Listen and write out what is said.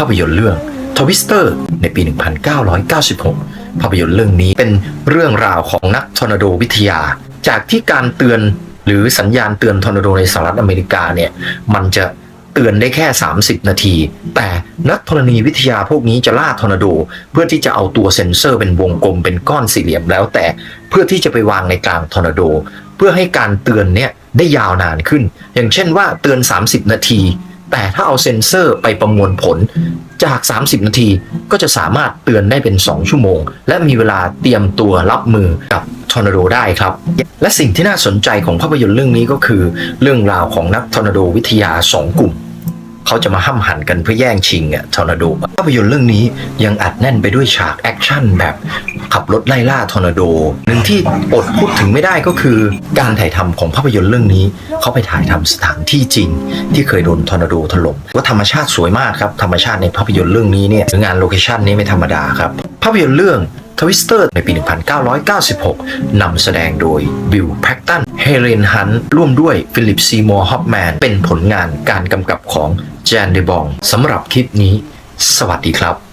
ภาพยนตร์เรื่องทวิสเตอร์ในปี 1996 ภาพยนตร์เรื่องนี้เป็นเรื่องราวของนักทอร์นาโดวิทยา จากที่การเตือนหรือสัญญาณเตือนทอร์นาโดในสหรัฐอเมริกาเนี่ยมันจะเตือนได้แค่ 30 นาที แต่นักธรณีวิทยาพวกนี้จะล่าทอร์นาโด เพื่อที่จะเอาตัวเซ็นเซอร์เป็นวงกลมเป็นก้อนสี่เหลี่ยมแล้วแต่เพื่อที่จะไปวางในกลางทอร์นาโด เพื่อให้การเตือนเนี่ยได้ยาวนานขึ้น อย่างเช่นว่าเตือน 30 นาที แต่ถ้าเอาเซ็นเซอร์ไปประมวลผลจาก 30 นาทีก็จะสามารถเตือนได้เป็น 2 ชั่วโมง และมีเวลาเตรียมตัวรับมือกับทอร์นาโดได้ครับ และสิ่งที่น่าสนใจของภาพยนตร์เรื่องนี้ก็คือ เรื่องราวของนักทอร์นาโดวิทยา 2 กลุ่ม เขาจะมาห้ำหันกันเพื่อแย่งชิงอะทอร์นาโดภาพยนตร์เรื่องนี้ยังอัดแน่นไปด้วยฉากแอคชั่นแบบขับรถไล่ล่าทอร์นาโดหนึ่งที่อดพูดถึงไม่ได้ก็คือ การถ่ายทำของภาพยนตร์เรื่องนี้ เขาไปถ่ายทำสถานที่จริง ที่เคยโดนทอร์นาโดถล่มว่าธรรมชาติสวยมากครับธรรมชาติในภาพยนตร์เรื่องนี้เนี่ยงานโลเคชั่นนี้ไม่ธรรมดาครับภาพยนตร์เรื่อง ทวิสเตอร์ในปี 1996 นำแสดงโดยบิลแพคตัน เฮเลนฮันร่วมด้วยฟิลิปซีมอร์ฮอปแมน เป็นผลงานการกำกับของแจนเดบองสำหรับคลิปนี้ สวัสดีครับ